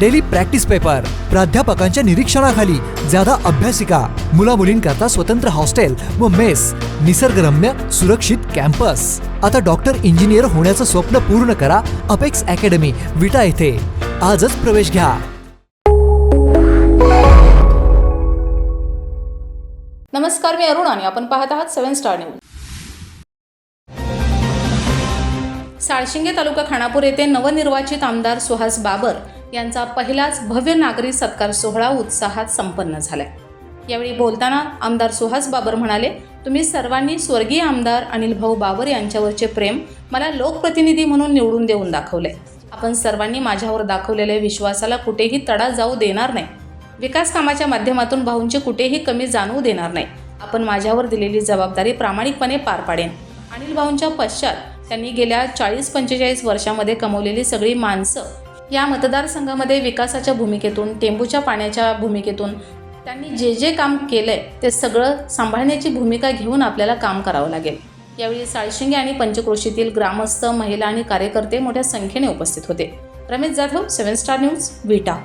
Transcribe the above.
Daily practice paper प्राध्यापकांच्या निरीक्षणाखाली ज्यादा अभ्यासिका मुला मुलींकरता स्वतंत्र हॉस्टेल व मेस निसर्गरम्य सुरक्षित कॅम्पस. आता डॉक्टर इंजिनियर होण्याचं स्वप्न पूर्ण करा अपेक्स अकॅडमी विटा येथे. आजच प्रवेश घ्या. नमस्कार मी अरुण आणि आपण पाहत आहात सेव्हन स्टार न्यूज. साळशिंगे तालुका खानापूर येथे नवनिर्वाचित आमदार सुहास बाबर यांचा पहिलाच भव्य नागरी सत्कार सोहळा उत्साहात संपन्न झालाय. यावेळी बोलताना आमदार सुहास बाबर म्हणाले तुम्ही सर्वांनी स्वर्गीय आमदार अनिल भाऊ बाबर यांच्यावरचे प्रेम मला लोकप्रतिनिधी म्हणून निवडून देऊन दाखवले आपण सर्वांनी माझ्यावर दाखवलेल्या विश्वासाला कुठेही तडा जाऊ देणार नाही. विकास कामाच्या माध्यमातून भाऊंचे कुठेही कमी जाणवू देणार नाही. आपण माझ्यावर दिलेली जबाबदारी प्रामाणिकपणे पार पाडेन. अनिल भाऊंच्या पश्चात त्यांनी गेल्या चाळीस पंचेचाळीस वर्षामध्ये कमवलेली सगळी माणसं या मतदारसंघामध्ये विकासाच्या भूमिकेतून टेंबूच्या पाण्याच्या भूमिकेतून त्यांनी जे जे काम केलं आहे ते सगळं सांभाळण्याची भूमिका घेऊन आपल्याला काम करावं लागेल. यावेळी साळशिंगे आणि पंचक्रोशीतील ग्रामस्थ महिला आणि कार्यकर्ते मोठ्या संख्येने उपस्थित होते. Ramesh Jadhav seven star news Vita.